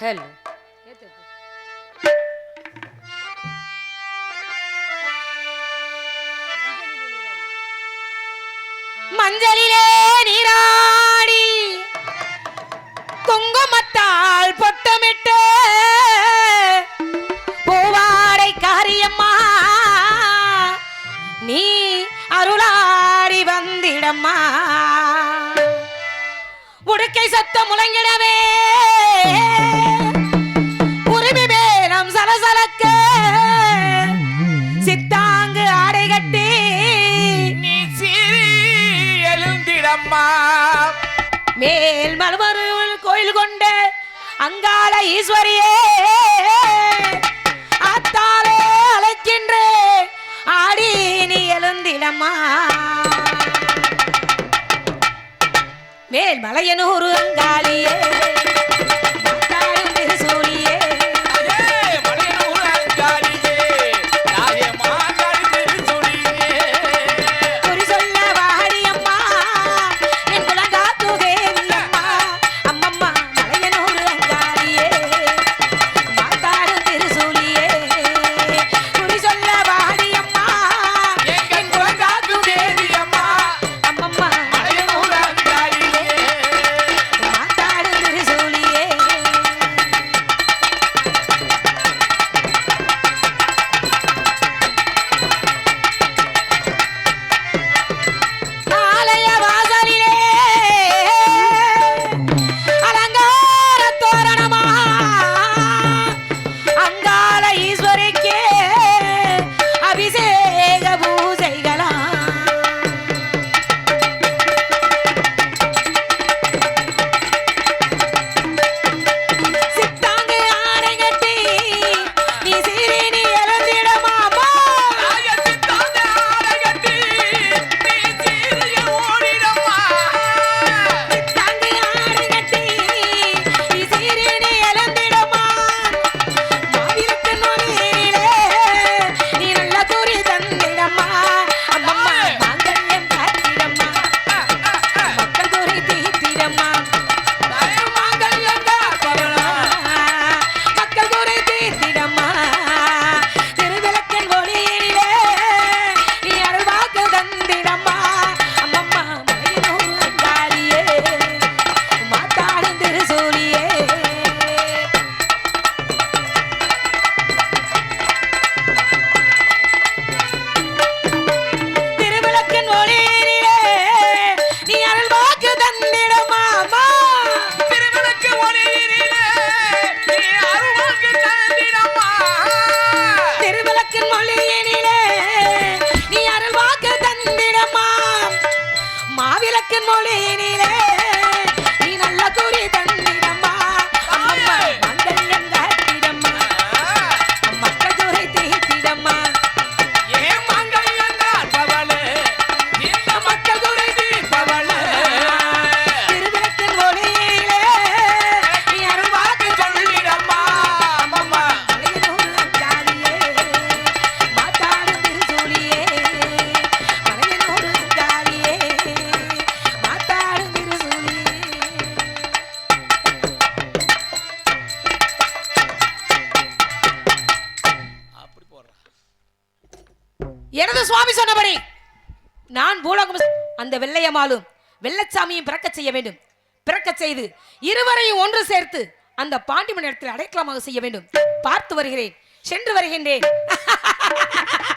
Hello மஞ்சளிலே நீரா அங்கால ஈஸ்வரியே அத்தாலே அழைக்கின்றே ஆடி நீ எழுந்திடமா மேல் மலையனூர் அங்காளியே. Bolini. எனது சுவாமி சொன்னபடி நான் பூலோகம் அந்த வெள்ளையமாலும் வெள்ளச்சாமியும் பிறக்க செய்ய வேண்டும். பிறக்க செய்து இருவரையும் ஒன்று சேர்த்து அந்த பாண்டிமன் இடத்தில் அடைக்கலமாக செய்ய வேண்டும். பார்த்து வருகிறேன் சென்று வருகின்றேன்.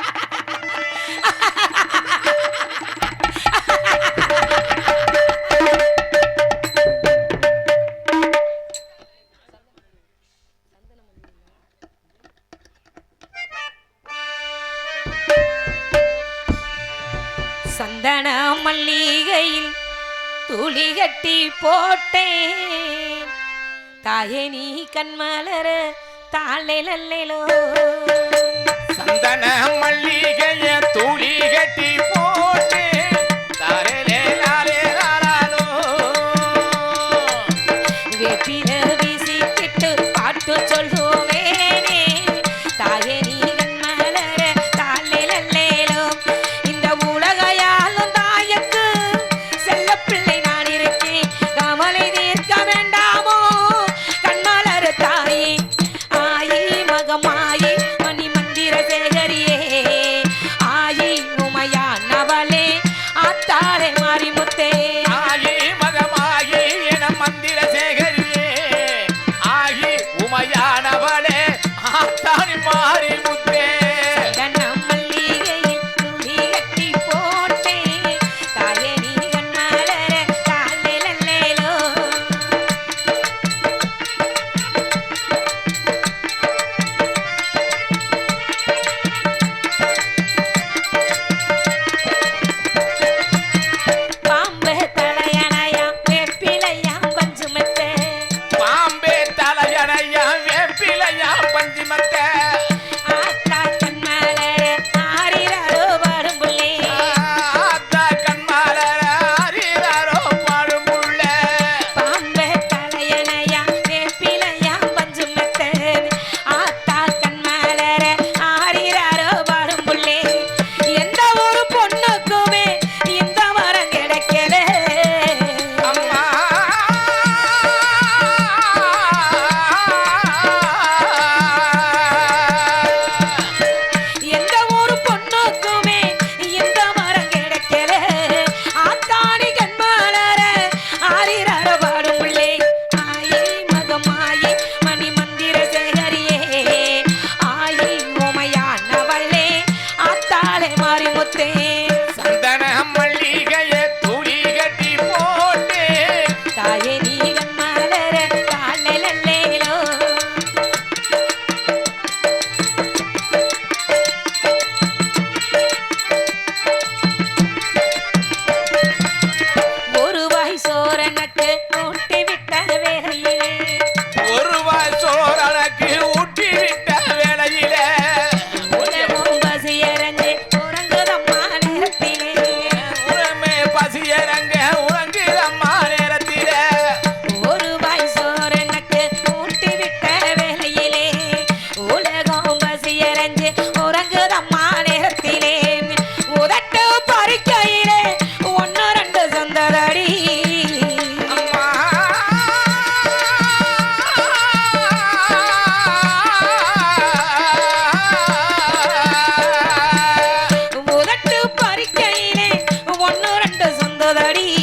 சந்தன மல்லிகையில் துளி கட்டி போட்டேன். தாயே நீ கண்மலர தாளேலோ சந்தன மல்லிகைய துளி கட்டி tem dolorido.